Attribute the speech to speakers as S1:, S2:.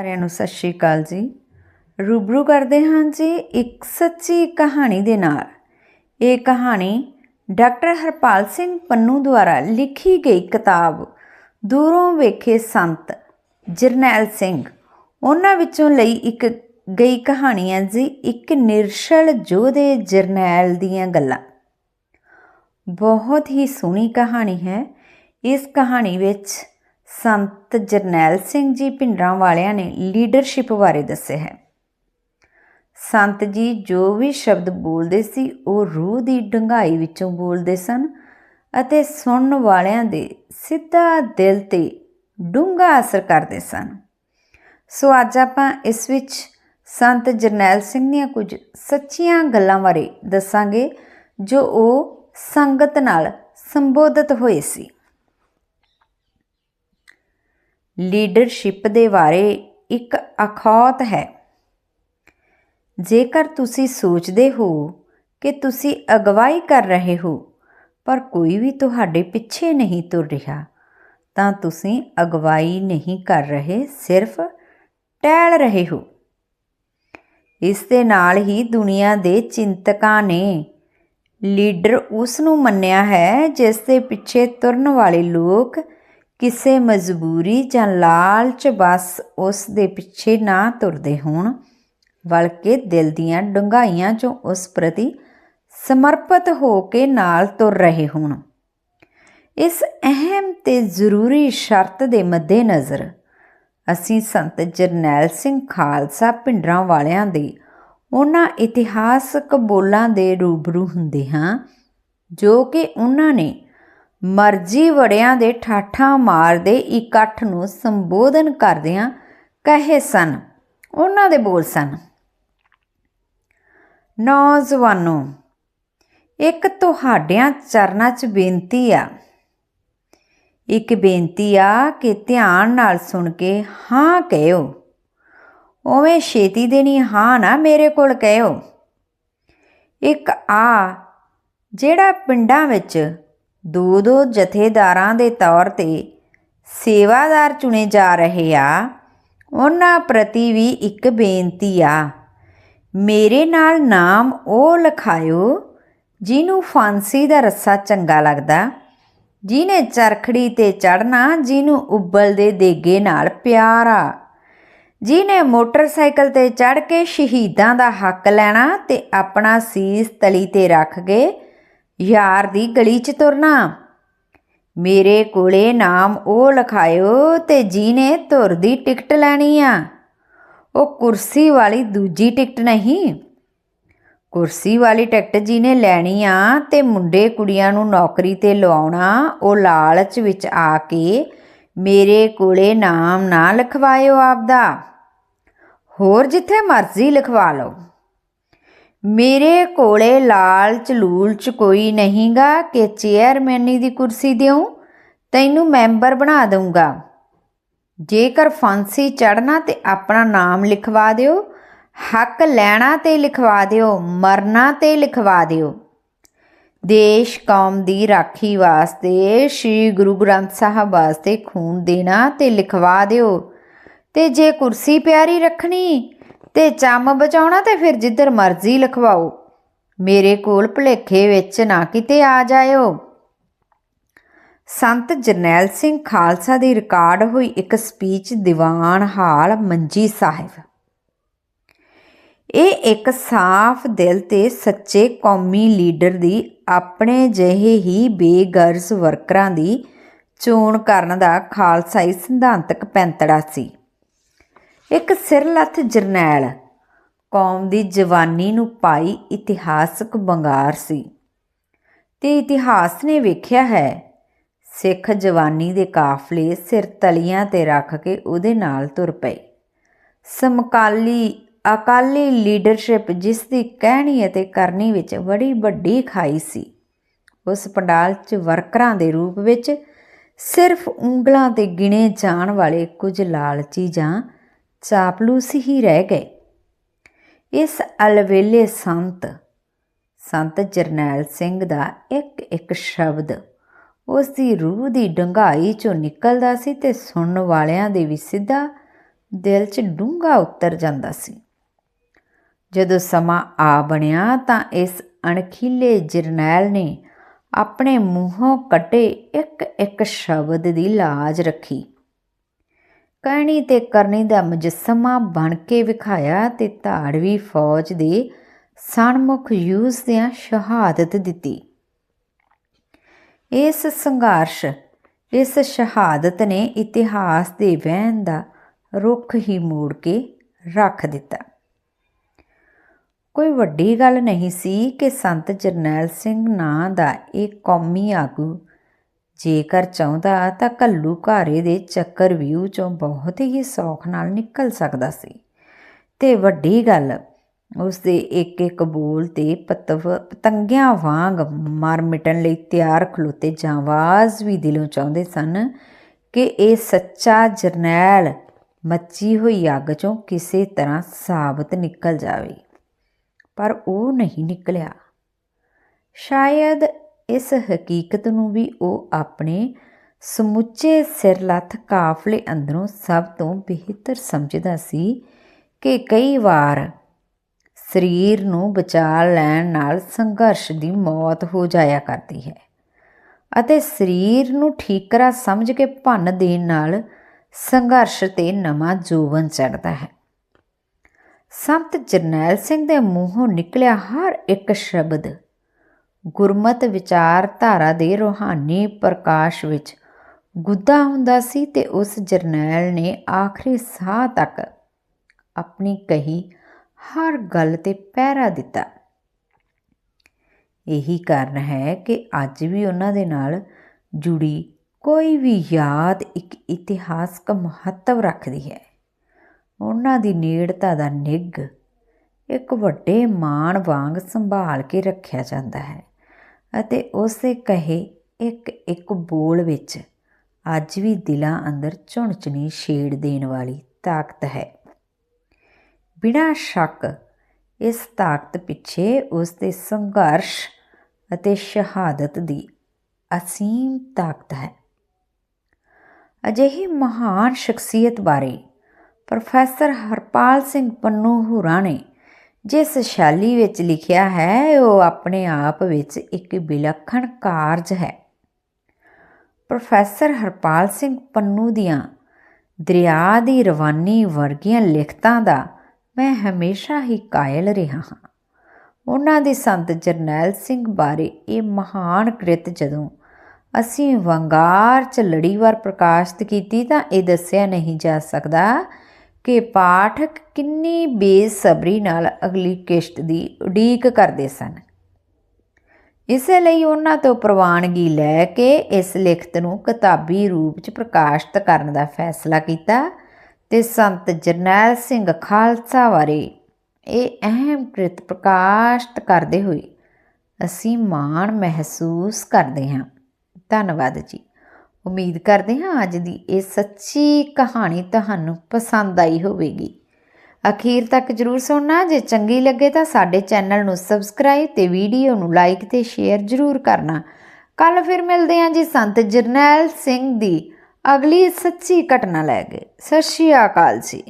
S1: ਸਾਰਿਆਂ ਨੂੰ ਸਤਿ ਸ਼੍ਰੀ ਅਕਾਲ ਜੀ। ਰੂਬਰੂ ਕਰਦੇ ਹਾਂ ਜੀ ਇੱਕ ਸੱਚੀ ਕਹਾਣੀ ਦੇ ਨਾਲ। ਇਹ ਕਹਾਣੀ ਡਾਕਟਰ ਹਰਪਾਲ ਸਿੰਘ ਪੰਨੂ ਦੁਆਰਾ ਲਿਖੀ ਗਈ ਕਿਤਾਬ ਦੂਰੋਂ ਵੇਖੇ ਸੰਤ ਜਰਨੈਲ ਸਿੰਘ। ਉਹਨਾਂ ਵਿੱਚੋਂ ਲਈ ਇੱਕ ਗਈ ਕਹਾਣੀ ਹੈ ਜੀ, ਇੱਕ ਨਿਰਸ਼ਲ ਜੋਧੇ ਜਰਨੈਲ ਦੀਆਂ ਗੱਲਾਂ। ਬਹੁਤ ਹੀ ਸੋਹਣੀ ਕਹਾਣੀ ਹੈ। ਇਸ ਕਹਾਣੀ ਵਿੱਚ ਸੰਤ ਜਰਨੈਲ ਸਿੰਘ ਜੀ ਭਿੰਡਰਾਂ ਵਾਲਿਆਂ ਨੇ ਲੀਡਰਸ਼ਿਪ ਬਾਰੇ ਦੱਸਿਆ ਹੈ। ਸੰਤ ਜੀ ਜੋ ਵੀ ਸ਼ਬਦ ਬੋਲਦੇ ਸੀ, ਉਹ ਰੂਹ ਦੀ ਡੰਗਾਈ ਵਿੱਚੋਂ ਬੋਲਦੇ ਸਨ ਅਤੇ ਸੁਣਨ ਵਾਲਿਆਂ ਦੇ ਸਿੱਧਾ ਦਿਲ ਤੇ ਡੂੰਘਾ ਅਸਰ ਕਰਦੇ ਸਨ। ਸੋ ਅੱਜ ਆਪਾਂ ਇਸ ਵਿੱਚ ਸੰਤ ਜਰਨੈਲ ਸਿੰਘ ਦੀਆਂ ਕੁਝ ਸੱਚੀਆਂ ਗੱਲਾਂ ਬਾਰੇ ਦੱਸਾਂਗੇ, ਜੋ ਉਹ ਸੰਗਤ ਨਾਲ ਸੰਬੋਧਿਤ ਹੋਏ ਸੀ। ਲੀਡਰਸ਼ਿਪ ਦੇ ਬਾਰੇ ਇੱਕ ਅਖੌਤ ਹੈ। ਜੇਕਰ ਤੁਸੀਂ ਸੋਚਦੇ ਹੋ ਕਿ ਤੁਸੀਂ ਅਗਵਾਈ ਕਰ ਰਹੇ ਹੋ, ਪਰ ਕੋਈ ਵੀ ਤੁਹਾਡੇ ਪਿੱਛੇ ਨਹੀਂ ਤੁਰ ਰਿਹਾ, ਤਾਂ ਤੁਸੀਂ ਅਗਵਾਈ ਨਹੀਂ ਕਰ ਰਹੇ, ਸਿਰਫ ਟਹਿਲ ਰਹੇ ਹੋ। ਇਸ ਦੇ ਨਾਲ ਹੀ ਦੁਨੀਆ ਦੇ ਚਿੰਤਕਾਂ ਨੇ ਲੀਡਰ ਉਸ ਨੂੰ ਮੰਨਿਆ ਹੈ ਜਿਸ ਦੇ ਪਿੱਛੇ ਤੁਰਨ ਵਾਲੇ ਲੋਕ ਕਿਸੇ ਮਜਬੂਰੀ ਜਾਂ ਲਾਲਚ ਬਸ ਉਸ ਦੇ ਪਿੱਛੇ ਨਾ ਤੁਰਦੇ ਹੋਣ, ਬਲਕਿ ਦਿਲ ਦੀਆਂ ਡੂੰਘਾਈਆਂ ਚੋਂ ਉਸ ਪ੍ਰਤੀ ਸਮਰਪਿਤ ਹੋ ਕੇ ਨਾਲ ਤੁਰ ਰਹੇ ਹੋਣ। ਇਸ ਅਹਿਮ ਤੇ ਜ਼ਰੂਰੀ ਸ਼ਰਤ ਦੇ ਮੱਦੇਨਜ਼ਰ ਅਸੀਂ ਸੰਤ ਜਰਨੈਲ ਸਿੰਘ ਖਾਲਸਾ ਪਿੰਡਰਾਂ ਵਾਲਿਆਂ ਦੇ ਉਹਨਾਂ ਇਤਿਹਾਸਕ ਬੋਲਾਂ ਦੇ ਰੂਬਰੂ ਹੁੰਦੇ ਹਾਂ, ਜੋ ਕਿ ਉਹਨਾਂ ਨੇ ਮਰਜ਼ੀ ਵੜਿਆਂ ਦੇ ਠਾਠਾਂ ਮਾਰਦੇ ਇਕੱਠ ਨੂੰ ਸੰਬੋਧਨ ਕਰਦਿਆਂ ਕਹੇ ਸਨ, ਉਹਨਾਂ ਦੇ ਬੋਲ ਸਨ। ਨੌਜਵਾਨੋ, ਇੱਕ ਤੁਹਾਡਿਆਂ ਚਰਨਾਂ 'ਚ ਬੇਨਤੀ ਆ। ਇੱਕ ਬੇਨਤੀ ਆ ਕਿ ਧਿਆਨ ਨਾਲ ਸੁਣ ਕੇ ਹਾਂ ਕਹਿਓ। ਉਵੇਂ ਛੇਤੀ ਦੇਣੀ ਹਾਂ ਨਾ ਮੇਰੇ ਕੋਲ ਕਹਿਓ। ਇੱਕ ਆ, ਜਿਹੜਾ ਪਿੰਡਾਂ ਵਿੱਚ ਦੋ ਦੋ ਜਥੇਦਾਰਾਂ ਦੇ ਤੌਰ ਤੇ ਸੇਵਾਦਾਰ ਚੁਣੇ ਜਾ ਰਹੇ ਆ। ਉਹਨਾਂ ਪ੍ਰਤੀ ਵੀ ਇੱਕ ਬੇਨਤੀ ਆ। ਮੇਰੇ ਨਾਲ ਨਾਮ ਉਹ ਲਿਖਾਇਓ ਜਿਹਨੂੰ ਫਾਂਸੀ ਦਾ ਰੱਸਾ ਚੰਗਾ ਲੱਗਦਾ, ਜਿਹਨੇ ਚਰਖੜੀ ਤੇ ਚੜਨਾ ਜਿਹਨੂੰ ਉਬਲਦੇ ਦੇਗੇ ਨਾਲ ਪਿਆਰ ਆ। ਜਿਹਨੇ ਮੋਟਰਸਾਈਕਲ ਤੇ ਚੜ ਕੇ ਸ਼ਹੀਦਾਂ ਦਾ ਹੱਕ ਲੈਣਾ ਤੇ ਆਪਣਾ ਸੀਸ ਤਲੀ ਤੇ ਰੱਖ ਕੇ ਯਾਰ ਦੀ ਗਲੀ 'ਚ ਤੁਰਨਾ। ਮੇਰੇ ਕੋਲੇ ਨਾਮ ਉਹ ਲਿਖਾਇਓ ਤੇ ਜਿਹਨੇ ਧੁਰ ਦੀ ਟਿਕਟ ਲੈਣੀ ਆ। ਉਹ ਕੁਰਸੀ ਵਾਲੀ ਦੂਜੀ ਟਿਕਟ ਨਹੀਂ। ਕੁਰਸੀ ਵਾਲੀ ਟਿਕਟ ਜਿਹਨੇ ਲੈਣੀ ਆ ਤੇ ਮੁੰਡੇ ਕੁੜੀਆਂ ਨੂੰ ਨੌਕਰੀ ਤੇ ਲਵਾਉਣਾ, ਉਹ ਲਾਲਚ ਵਿੱਚ ਆ ਕੇ ਮੇਰੇ ਕੋਲੇ ਨਾਮ ਨਾ ਲਿਖਵਾਇਓ ਆਪਦਾ। ਹੋਰ ਜਿੱਥੇ ਮਰਜ਼ੀ ਲਿਖਵਾ ਲਓ। ਮੇਰੇ ਕੋਲੇ ਲਾਲਚ ਲੂਲਚ ਕੋਈ ਨਹੀਂਗਾ ਕਿ ਚੇਅਰਮੈਨੀ ਦੀ ਕੁਰਸੀ ਦਿਉ? ਤੈਨੂੰ ਮੈਂਬਰ ਬਣਾ ਦਊਂਗਾ। ਜੇਕਰ ਫਾਂਸੀ ਚੜਨਾ ਤੇ ਆਪਣਾ ਨਾਮ ਲਿਖਵਾ ਦਿਓ, ਹੱਕ ਲੈਣਾ ਤੇ ਲਿਖਵਾ ਦਿਓ, ਮਰਨਾ ਤੇ ਲਿਖਵਾ ਦਿਓ। ਦੇਸ਼ ਕੌਮ ਦੀ ਰਾਖੀ ਵਾਸਤੇ, ਸ੍ਰੀ ਗੁਰੂ ਗ੍ਰੰਥ ਸਾਹਿਬ ਵਾਸਤੇ ਖੂਨ ਦੇਣਾ ਤੇ ਲਿਖਵਾ ਦਿਓ। ਤੇ ਜੇ ਕੁਰਸੀ ਪਿਆਰੀ ਰੱਖਣੀ ਤੇ ਚੰਮ ਬਚਾਉਣਾ ਤੇ ਫਿਰ ਜਿੱਧਰ ਮਰਜ਼ੀ ਲਿਖਵਾਓ। ਮੇਰੇ ਕੋਲ ਭਲੇਖੇ ਵਿੱਚ ਨਾ ਕਿਤੇ ਆ ਜਾਇਓ। ਸੰਤ ਜਰਨੈਲ ਸਿੰਘ ਖਾਲਸਾ ਦੀ ਰਿਕਾਰਡ ਹੋਈ ਇੱਕ ਸਪੀਚ ਦੀਵਾਨ ਹਾਲ ਮੰਜੀ ਸਾਹਿਬ। ਇਹ ਇੱਕ ਸਾਫ਼ ਦਿਲ ਤੇ ਸੱਚੇ ਕੌਮੀ ਲੀਡਰ ਦੀ ਆਪਣੇ ਜਿਹੇ ਹੀ ਬੇਗਰਜ਼ ਵਰਕਰਾਂ ਦੀ ਚੋਣ ਕਰਨ ਦਾ ਖਾਲਸਾਈ ਸਿਧਾਂਤਕ ਪੈਂਤੜਾ ਸੀ। ਇੱਕ ਸਿਰਲੱਥ ਜਰਨੈਲ। ਕੌਮ ਦੀ ਜਵਾਨੀ ਨੂੰ ਪਾਈ ਇਤਿਹਾਸਕ ਬੰਗਾਰ ਸੀ। ਤੇ ਇਤਿਹਾਸ ਨੇ ਵੇਖਿਆ ਹੈ, ਸਿੱਖ ਜਵਾਨੀ ਦੇ ਕਾਫਲੇ ਸਿਰ ਤਲੀਆਂ ਤੇ ਰੱਖ ਕੇ ਉਹਦੇ ਨਾਲ ਤੁਰ ਪਏ। ਸਮਕਾਲੀ, ਅਕਾਲੀ ਲੀਡਰਸ਼ਿਪ ਜਿਸ ਦੀ ਕਹਿਣੀ ਅਤੇ ਕਰਨੀ ਵਿੱਚ ਬੜੀ ਵੱਡੀ ਖਾਈ ਸੀ, ਉਸ ਪੰਡਾਲ 'ਚ ਵਰਕਰਾਂ ਦੇ ਰੂਪ ਵਿੱਚ ਸਿਰਫ ਉਂਗਲਾਂ ਤੇ ਗਿਣੇ ਜਾਣ ਵਾਲੇ ਕੁਝ ਲਾਲਚੀ ਜਾਂ ਚਾਪਲੂਸ ਹੀ ਰਹਿ ਗਏ। ਇਸ ਅਲਵੇਲੇ ਸੰਤ ਸੰਤ ਜਰਨੈਲ ਸਿੰਘ ਦਾ ਇੱਕ ਇੱਕ ਸ਼ਬਦ ਉਸ ਦੀ ਰੂਹ ਦੀ ਡੰਗਾਈ ਚੋਂ ਨਿਕਲਦਾ ਸੀ ਤੇ ਸੁਣਨ ਵਾਲਿਆਂ ਦੇ ਵੀ ਸਿੱਧਾ ਦਿਲ 'ਚ ਡੂੰਘਾ ਉਤਰ ਜਾਂਦਾ ਸੀ। ਜਦੋਂ ਸਮਾਂ ਆ ਬਣਿਆ ਤਾਂ ਇਸ ਅਣਖੀਲੇ ਜਰਨੈਲ ਨੇ ਆਪਣੇ ਮੂੰਹੋਂ ਕੱਢੇ ਇੱਕ ਇੱਕ ਸ਼ਬਦ ਦੀ ਲਾਜ ਰੱਖੀ। ਕਹਿਣੀ ਤੇ ਕਰਨੀ ਦਾ ਮੁਜੱਸਮਾ ਬਣ ਕੇ ਵਿਖਾਇਆ ਤੇ ਧਾੜਵੀ ਫੌਜ ਦੇ ਸਨਮੁਖ ਯੂਸ ਦੀਆਂ ਸ਼ਹਾਦਤ ਦਿੱਤੀ। ਇਸ ਸੰਘਰਸ਼, ਇਸ ਸ਼ਹਾਦਤ ਨੇ ਇਤਿਹਾਸ ਦੇ ਵਹਿਣ ਦਾ ਰੁੱਖ ਹੀ ਮੋੜ ਕੇ ਰੱਖ ਦਿੱਤਾ। ਕੋਈ ਵੱਡੀ ਗੱਲ ਨਹੀਂ ਸੀ ਕਿ ਸੰਤ ਜਰਨੈਲ ਸਿੰਘ ਨਾਂ ਦਾ ਇਹ ਕੌਮੀ ਆਗੂ ਜੇਕਰ ਚਾਹੁੰਦਾ ਤਾਂ ਕੱਲੂ ਘਾਰੇ ਦੇ ਚੱਕਰ ਵਿਊ ਚੋਂ ਬਹੁਤ ਹੀ ਸੌਖ ਨਾਲ ਨਿਕਲ ਸਕਦਾ ਸੀ। ਤੇ ਵੱਡੀ ਗੱਲ ਉਸ ਦੇ ਇੱਕ ਇੱਕ ਬੋਲ ਤੇ ਪਤਵ, ਪਤੰਗਿਆਂ ਵਾਂਗ ਮਰ ਮਿਟਣ ਲਈ ਤਿਆਰ ਖਲੋਤੇ ਜਾਂਵਾਜ਼ ਵੀ ਦਿਲੋਂ ਚਾਹੁੰਦੇ ਸਨ ਕਿ ਇਹ ਸੱਚਾ ਜਰਨੈਲ ਮੱਚੀ ਹੋਈ ਅੱਗ ਚੋਂ ਕਿਸੇ ਤਰ੍ਹਾਂ ਸਾਬਤ ਨਿਕਲ ਜਾਵੇ। ਪਰ ਉਹ ਨਹੀਂ ਨਿਕਲਿਆ। ਸ਼ਾਇਦ ਇਸ ਹਕੀਕਤ ਨੂੰ ਵੀ ਉਹ ਆਪਣੇ ਸਮੁੱਚੇ ਸਿਰਲੱਥ ਕਾਫਲੇ ਅੰਦਰੋਂ ਸਭ ਤੋਂ ਬਿਹਤਰ ਸਮਝਦਾ ਸੀ ਕਿ ਕਈ ਵਾਰ ਸਰੀਰ ਨੂੰ ਬਚਾ ਲੈਣ ਨਾਲ ਸੰਘਰਸ਼ ਦੀ ਮੌਤ ਹੋ ਜਾਇਆ ਕਰਦੀ ਹੈ ਅਤੇ ਸਰੀਰ ਨੂੰ ਠੀਕਰਾ ਸਮਝ ਕੇ ਭੰਨ ਦੇਣ ਨਾਲ ਸੰਘਰਸ਼ ਤੇ ਨਵਾਂ ਜੋਵਨ ਚੜ੍ਹਦਾ ਹੈ। ਸੰਤ ਜਰਨੈਲ ਸਿੰਘ ਦੇ ਮੂੰਹੋਂ ਨਿਕਲਿਆ ਹਰ ਇੱਕ ਸ਼ਬਦ ਗੁਰਮਤ ਵਿਚਾਰਧਾਰਾ ਦੇ ਰੋਹਾਨੀ ਪ੍ਰਕਾਸ਼ ਵਿੱਚ ਗੁੱਦਾ ਹੁੰਦਾ ਸੀ ਤੇ ਉਸ ਜਰਨੈਲ ਨੇ ਆਖਰੀ ਸਾਹ ਤੱਕ ਆਪਣੀ ਕਹੀ ਹਰ ਗੱਲ ਤੇ ਪਹਿਰਾ ਦਿੱਤਾ। ਇਹੀ ਕਾਰਨ ਹੈ ਕਿ ਅੱਜ ਵੀ ਉਹਨਾਂ ਦੇ ਨਾਲ ਜੁੜੀ ਕੋਈ ਵੀ ਯਾਦ ਇੱਕ ਇਤਿਹਾਸਕ ਮਹੱਤਵ ਰੱਖਦੀ ਹੈ। ਉਹਨਾਂ ਦੀ ਨੇੜਤਾ ਦਾ ਨਿੱਘ ਇੱਕ ਵੱਡੇ ਮਾਣ ਵਾਂਗ ਸੰਭਾਲ ਕੇ ਰੱਖਿਆ ਜਾਂਦਾ ਹੈ। ਅਤੇ ਉਸ ਦੇ ਕਹੇ ਇੱਕ ਇੱਕ ਬੋਲ ਵਿੱਚ ਅੱਜ ਵੀ ਦਿਲਾਂ ਅੰਦਰ ਝੁਣਝਣੀ ਛੇੜ ਦੇਣ ਵਾਲੀ ਤਾਕਤ ਹੈ। ਬਿਨਾਂ ਸ਼ੱਕ ਇਸ ਤਾਕਤ ਪਿੱਛੇ ਉਸ ਦੇ ਸੰਘਰਸ਼ ਅਤੇ ਸ਼ਹਾਦਤ ਦੀ ਅਸੀਮ ਤਾਕਤ ਹੈ। ਅਜਿਹੀ ਮਹਾਨ ਸ਼ਖਸੀਅਤ ਬਾਰੇ ਪ੍ਰੋਫੈਸਰ ਹਰਪਾਲ ਸਿੰਘ ਪੰਨੂ ਹੁਰਾ ਨੇ ਜਿਸ ਸ਼ੈਲੀ ਵਿੱਚ ਲਿਖਿਆ ਹੈ, ਉਹ ਆਪਣੇ ਆਪ ਵਿੱਚ ਇੱਕ ਵਿਲੱਖਣ ਕਾਰਜ ਹੈ। ਪ੍ਰੋਫੈਸਰ ਹਰਪਾਲ ਸਿੰਘ ਪੰਨੂ ਦੀਆਂ ਦਰਿਆ ਦੀ ਰਵਾਨੀ ਵਰਗੀਆਂ ਲਿਖਤਾਂ ਦਾ ਮੈਂ ਹਮੇਸ਼ਾ ਹੀ ਕਾਇਲ ਰਿਹਾ ਹਾਂ। ਉਹਨਾਂ ਦੇ ਸੰਤ ਜਰਨੈਲ ਸਿੰਘ ਬਾਰੇ ਇਹ ਮਹਾਨ ਕ੍ਰਿਤ ਜਦੋਂ ਅਸੀਂ ਵੰਗਾਰ ਚ ਲੜੀਵਾਰ ਪ੍ਰਕਾਸ਼ਿਤ ਕੀਤੀ ਤਾਂ ਇਹ ਦੱਸਿਆ ਨਹੀਂ ਜਾ ਸਕਦਾ ਕਿ ਪਾਠਕ ਕਿੰਨੀ ਬੇਸਬਰੀ ਨਾਲ ਅਗਲੀ ਕਿਸ਼ਤ ਦੀ ਉਡੀਕ ਕਰਦੇ ਸਨ। ਇਸੇ ਲਈ ਉਹਨਾਂ ਤੋਂ ਪ੍ਰਵਾਨਗੀ ਲੈ ਕੇ ਇਸ ਲਿਖਤ ਨੂੰ ਕਿਤਾਬੀ ਰੂਪ 'ਚ ਪ੍ਰਕਾਸ਼ਿਤ ਕਰਨ ਦਾ ਫੈਸਲਾ ਕੀਤਾ ਤੇ ਸੰਤ ਜਰਨੈਲ ਸਿੰਘ ਖਾਲਸਾ ਬਾਰੇ ਇਹ ਅਹਿਮ ਕ੍ਰਿਤ ਪ੍ਰਕਾਸ਼ਿਤ ਕਰਦੇ ਹੋਏ ਅਸੀਂ ਮਾਣ ਮਹਿਸੂਸ ਕਰਦੇ ਹਾਂ। ਧੰਨਵਾਦ ਜੀ। ਉਮੀਦ ਕਰਦੇ ਹਾਂ ਅੱਜ ਦੀ ਇਹ ਸੱਚੀ ਕਹਾਣੀ ਤੁਹਾਨੂੰ ਪਸੰਦ ਆਈ ਹੋਵੇਗੀ। ਅਖੀਰ ਤੱਕ ਜਰੂਰ ਸੁਣਨਾ, ਜੇ ਚੰਗੀ ਲੱਗੇ ਤਾਂ ਸਾਡੇ ਚੈਨਲ ਨੂੰ ਸਬਸਕ੍ਰਾਈਬ ਤੇ ਵੀਡੀਓ ਨੂੰ ਲਾਈਕ ਤੇ ਸ਼ੇਅਰ ਜਰੂਰ ਕਰਨਾ। ਕੱਲ ਫਿਰ ਮਿਲਦੇ ਹਾਂ ਜੀ ਸੰਤ ਜਰਨੈਲ ਸਿੰਘ ਦੀ ਅਗਲੀ ਸੱਚੀ ਘਟਨਾ ਲੈ ਕੇ। ਸਤਿ ਸ਼੍ਰੀ ਅਕਾਲ ਜੀ।